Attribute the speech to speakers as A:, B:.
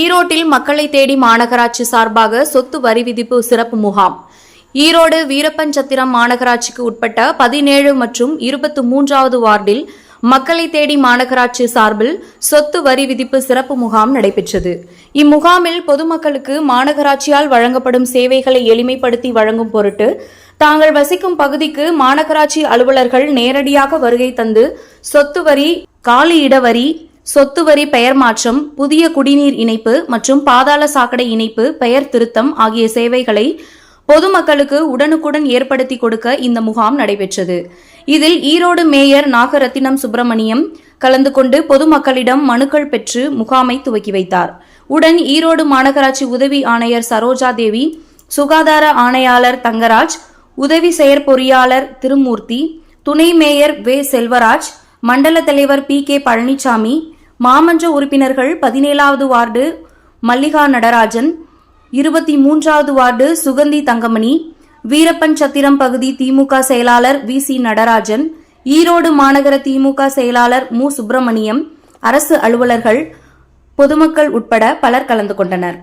A: ஈரோட்டில் மக்களை தேடி மாநகராட்சி சார்பாக சொத்து வரி விதிப்பு சிறப்பு முகாம். ஈரோடு வீரப்பஞ்சத்திரம் மாநகராட்சிக்கு உட்பட்ட பதினேழு மற்றும் இருபத்தி மூன்றாவது வார்டில் மக்களை தேடி மாநகராட்சி சார்பில் சொத்து வரி விதிப்பு சிறப்பு முகாம் நடைபெற்றது. இம்முகாமில் பொதுமக்களுக்கு மாநகராட்சியால் வழங்கப்படும் சேவைகளை எளிமைப்படுத்தி வழங்கும் பொருட்டு தாங்கள் வசிக்கும் பகுதிக்கு மாநகராட்சி அலுவலர்கள் நேரடியாக வருகை தந்து சொத்து வரி காலியிட வரி சொத்து வரி பெயர் மாற்றம் புதிய குடிநீர் இணைப்பு மற்றும் பாதாள சாக்கடை இணைப்பு பெயர் திருத்தம் ஆகிய சேவைகளை பொதுமக்களுக்கு உடனுக்குடன் ஏற்படுத்தி கொடுக்க இந்த முகாம் நடைபெற்றது. இதில் ஈரோடு மேயர் நாகரத்தினம் சுப்பிரமணியம் கலந்து கொண்டு பொதுமக்களிடம் மனுக்கள் பெற்று முகாமை துவக்கி வைத்தார். உடன் ஈரோடு மாநகராட்சி உதவி ஆணையர் சரோஜா தேவி சுகாதார ஆணையாளர் தங்கராஜ் உதவி செயற்பொறியாளர் திருமூர்த்தி துணை மேயர் வே செல்வராஜ் மண்டல தலைவர் பி கே பழனிசாமி மாமன்ற உறுப்பினர்கள் பதினேழாவது வார்டு மல்லிகா நடராஜன் இருபத்தி மூன்றாவது வார்டு சுகந்தி தங்கமணி வீரப்பன் சத்திரம் பகுதி திமுக செயலாளர் வி சி நடராஜன் ஈரோடு மாநகர திமுக செயலாளர் மு சுப்பிரமணியம் அரசு அலுவலர்கள் பொதுமக்கள் உட்பட பலர் கலந்து கொண்டனர்.